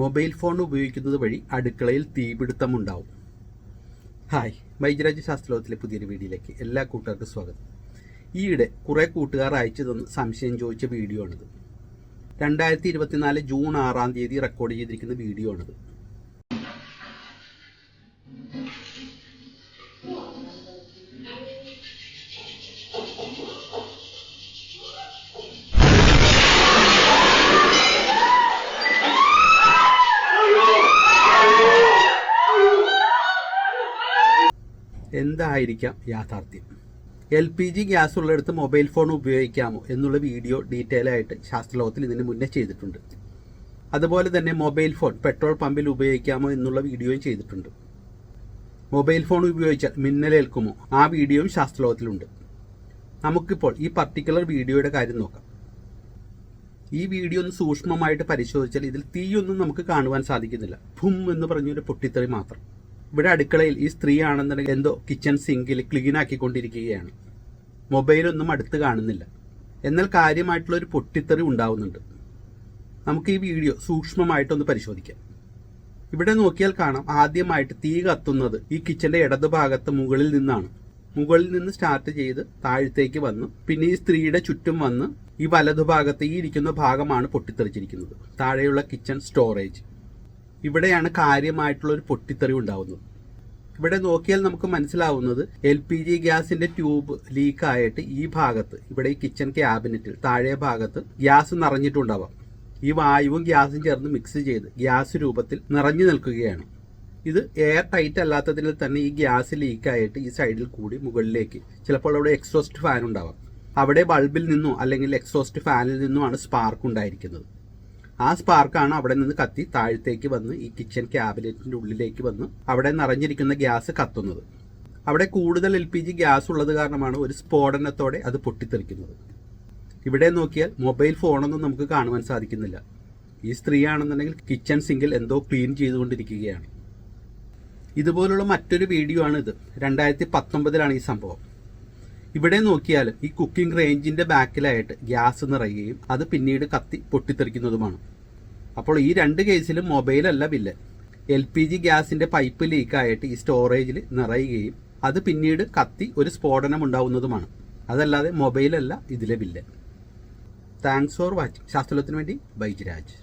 Mobile phone ഉപയോഗിക്കുന്നത് വഴി അടുക്കളയിൽ തീപിടുത്തമുണ്ടാവും. ഹായ് മൈജരാജ് ശാസ്ത്രലോകത്തിലെ പുതിയൊരു വീഡിയോയിലേക്ക് എല്ലാ കൂട്ടുകാർക്കും സ്വാഗതം. ഈയിടെ കുറേ കൂട്ടുകാർ അയച്ചു തന്ന് സംശയം ചോദിച്ച വീഡിയോ ആണിത് രണ്ടായിരത്തി ഇരുപത്തിനാല് ജൂൺ ആറാം തീയതി റെക്കോർഡ് ചെയ്തിരിക്കുന്ന വീഡിയോ ആണിത് എന്തായിരിക്കാം യാഥാർത്ഥ്യം? എൽ പി ജി ഗ്യാസ് ഉള്ളിടത്ത് മൊബൈൽ ഫോൺ ഉപയോഗിക്കാമോ എന്നുള്ള വീഡിയോ ഡീറ്റെയിൽ ആയിട്ട് ശാസ്ത്രലോകത്തിൽ ഇതിന് മുന്നേ ചെയ്തിട്ടുണ്ട്. അതുപോലെ തന്നെ മൊബൈൽ ഫോൺ പെട്രോൾ പമ്പിൽ ഉപയോഗിക്കാമോ എന്നുള്ള വീഡിയോയും ചെയ്തിട്ടുണ്ട്. മൊബൈൽ ഫോൺ ഉപയോഗിച്ചാൽ മിന്നലേൽക്കുമോ? ആ വീഡിയോയും ശാസ്ത്രലോകത്തിലുണ്ട്. നമുക്കിപ്പോൾ ഈ പർട്ടിക്കുലർ വീഡിയോയുടെ കാര്യം നോക്കാം. ഈ വീഡിയോ ഒന്ന് സൂക്ഷ്മമായിട്ട് പരിശോധിച്ചാൽ ഇതിൽ തീയൊന്നും നമുക്ക് കാണുവാൻ സാധിക്കുന്നില്ല. ഭും എന്ന് പറഞ്ഞൊരു പൊട്ടിത്തെറി മാത്രം. ഇവിടെ അടുക്കളയിൽ ഈ സ്ത്രീ ആണെന്നുണ്ടെങ്കിൽ എന്തോ കിച്ചൺ സിങ്കിൽ ക്ലീൻ ആക്കിക്കൊണ്ടിരിക്കുകയാണ്. മൊബൈലൊന്നും അടുത്ത് കാണുന്നില്ല. എന്നാൽ കാര്യമായിട്ടുള്ള ഒരു പൊട്ടിത്തെറി ഉണ്ടാവുന്നുണ്ട്. നമുക്ക് ഈ വീഡിയോ സൂക്ഷ്മമായിട്ടൊന്ന് പരിശോധിക്കാം. ഇവിടെ നോക്കിയാൽ കാണാം ആദ്യമായിട്ട് തീ കത്തുന്നത് ഈ കിച്ചന്റെ ഇടതുഭാഗത്ത് മുകളിൽ നിന്നാണ്. മുകളിൽ നിന്ന് സ്റ്റാർട്ട് ചെയ്ത് താഴത്തേക്ക് വന്നു പിന്നെ ഈ സ്ത്രീയുടെ ചുറ്റും വന്ന് ഈ വലതുഭാഗത്ത് ഈ ഇരിക്കുന്ന ഭാഗമാണ് പൊട്ടിത്തെറിച്ചിരിക്കുന്നത്. താഴെയുള്ള കിച്ചൺ സ്റ്റോറേജ് ഇവിടെയാണ് കാര്യമായിട്ടുള്ള ഒരു പൊട്ടിത്തെറി ഉണ്ടാവുന്നത്. ഇവിടെ നോക്കിയാൽ നമുക്ക് മനസ്സിലാവുന്നത് എൽ പി ജി ഗ്യാസിന്റെ ട്യൂബ് ലീക്ക് ആയിട്ട് ഈ ഭാഗത്ത് ഇവിടെ ഈ കിച്ചൺ ക്യാബിനറ്റിൽ താഴെ ഭാഗത്ത് ഗ്യാസ് നിറഞ്ഞിട്ടുണ്ടാവാം. ഈ വായുവും ഗ്യാസും ചേർന്ന് മിക്സ് ചെയ്ത് ഗ്യാസ് രൂപത്തിൽ നിറഞ്ഞു നിൽക്കുകയാണ്. ഇത് എയർ ടൈറ്റ് അല്ലാത്തതിനാൽ തന്നെ ഈ ഗ്യാസ് ലീക്കായിട്ട് ഈ സൈഡിൽ കൂടി മുകളിലേക്ക് ചിലപ്പോൾ അവിടെ എക്സോസ്റ്റ് ഫാൻ ഉണ്ടാവാം. അവിടെ ബൾബിൽ നിന്നോ അല്ലെങ്കിൽ എക്സോസ്റ്റ് ഫാനിൽ നിന്നോ ആണ് സ്പാർക്ക് ഉണ്ടായിരിക്കുന്നത്. ആ സ്പാർക്കാണ് അവിടെ നിന്ന് കത്തി താഴത്തേക്ക് വന്ന് ഈ കിച്ചൺ ക്യാബിനറ്റിന്റെ ഉള്ളിലേക്ക് വന്ന് അവിടെ നിറഞ്ഞിരിക്കുന്ന ഗ്യാസ് കത്തുന്നത്. അവിടെ കൂടുതൽ എൽ പി ജി ഗ്യാസ് ഉള്ളത് കാരണമാണ് ഒരു സ്ഫോടനത്തോടെ അത് പൊട്ടിത്തെറിക്കുന്നത്. ഇവിടെ നോക്കിയാൽ മൊബൈൽ ഫോണൊന്നും നമുക്ക് കാണുവാൻ സാധിക്കുന്നില്ല. ഈ സ്ത്രീയാണെന്നുണ്ടെങ്കിൽ കിച്ചൺ സിങ്കിൽ എന്തോ ക്ലീൻ ചെയ്തുകൊണ്ടിരിക്കുകയാണ്. ഇതുപോലുള്ള മറ്റൊരു വീഡിയോ ആണ് ഇത്. രണ്ടായിരത്തി പത്തൊമ്പതിലാണ് ഈ സംഭവം. ഇവിടെ നോക്കിയാൽ ഈ കുക്കിംഗ് റേഞ്ചിന്റെ ബാക്കിലായിട്ട് ഗ്യാസ് നിറയുകയും അത് പിന്നീട് കത്തി പൊട്ടിത്തെറിക്കുന്നതുമാണ്. അപ്പോൾ ഈ രണ്ട് കേസിലും മൊബൈലല്ല ബില്ല് എൽ പി ജി ഗ്യാസിന്റെ പൈപ്പ് ലീക്കായിട്ട് ഈ സ്റ്റോറേജിൽ നിറയുകയും അത് പിന്നീട് കത്തി ഒരു സ്ഫോടനം ഉണ്ടാവുന്നതുമാണ്. അതല്ലാതെ മൊബൈലല്ല ഇതിലെ ബില്ല് താങ്ക്സ് ഫോർ വാച്ചിങ് ശാസ്ത്രത്തിന് വേണ്ടി ബൈജിരാജ്.